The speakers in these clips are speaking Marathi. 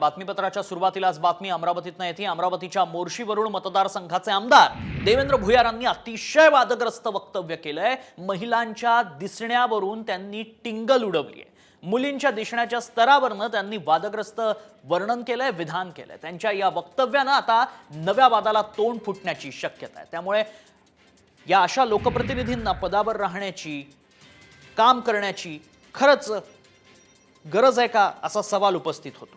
बातमीपत्राच्या सुरुवातीलाच बातमी अमरावतीतनं येते. अमरावतीच्या मोर्शीवरून मतदारसंघाचे आमदार देवेंद्र भुयारांनी अतिशय वादग्रस्त वक्तव्य केलंय. महिलांच्या दिसण्यावरून त्यांनी टिंगल उडवली आहे मुलींच्या दिसण्याच्या स्तरावरनं त्यांनी वादग्रस्त वर्णन केलंय विधान केलंय. त्यांच्या या वक्तव्यानं आता नव्या वादाला तोंड फुटण्याची शक्यता आहे. त्यामुळे या अशा लोकप्रतिनिधींना पदावर राहण्याची काम करण्याची खरंच गरज आहे का असा सवाल उपस्थित होतो.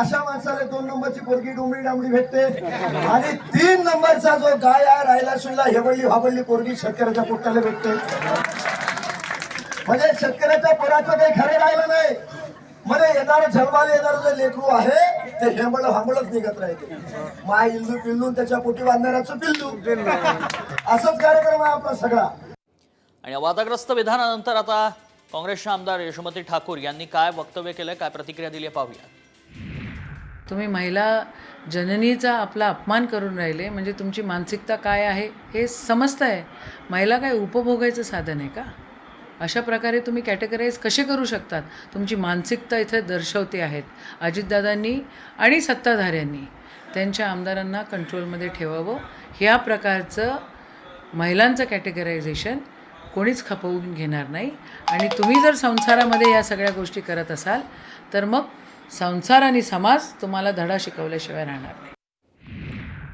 अशा माणसाला दोन नंबरची पोरगी डोंबडी डांबडी भेटते. आणि तीन नंबरचा जो गाय आहे राहिला सुईला हेवडली वाबडली पोरगी शेतकऱ्याच्या पोटाला भेटते. म्हणजे शेतकऱ्याच्या पोराचं काही खरं राहिलं नाही. म्हणजे मध्ये येणार जन्माला येणार जे लेकरू आहे ते हेंबळ हांबळच निघत राहते. माय इल्लू पिल्लू त्याच्या पोटी बांधणाऱ्याचं पिल्लू. असंच कार्यक्रम आहे आपला सगळा. आणि या वादग्रस्त विधानानंतर आता काँग्रेसच्या आमदार यशोमती ठाकूर यांनी काय वक्तव्य केलंय काय प्रतिक्रिया दिली पाहूया तुम्ही महिला जननीचा आपला अपमान करून राहिले म्हणजे तुमची मानसिकता काय आहे हे समजतं आहे महिला काय उपभोगायचं साधन आहे का? अशा प्रकारे तुम्ही कॅटेगराईज कसे करू शकतात? तुमची मानसिकता इथे दर्शवते आहेत. अजितदादांनी आणि सत्ताधाऱ्यांनी त्यांच्या आमदारांना कंट्रोलमध्ये ठेवावं. ह्या प्रकारचं महिलांचं कॅटेगरायझेशन कोणीच खपवून घेणार नाही. आणि तुम्ही जर संसारामध्ये या सगळ्या गोष्टी करत असाल तर मग संसार आणि समाज तुम्हाला धडा शिकवल्याशिवाय राहणार नाही.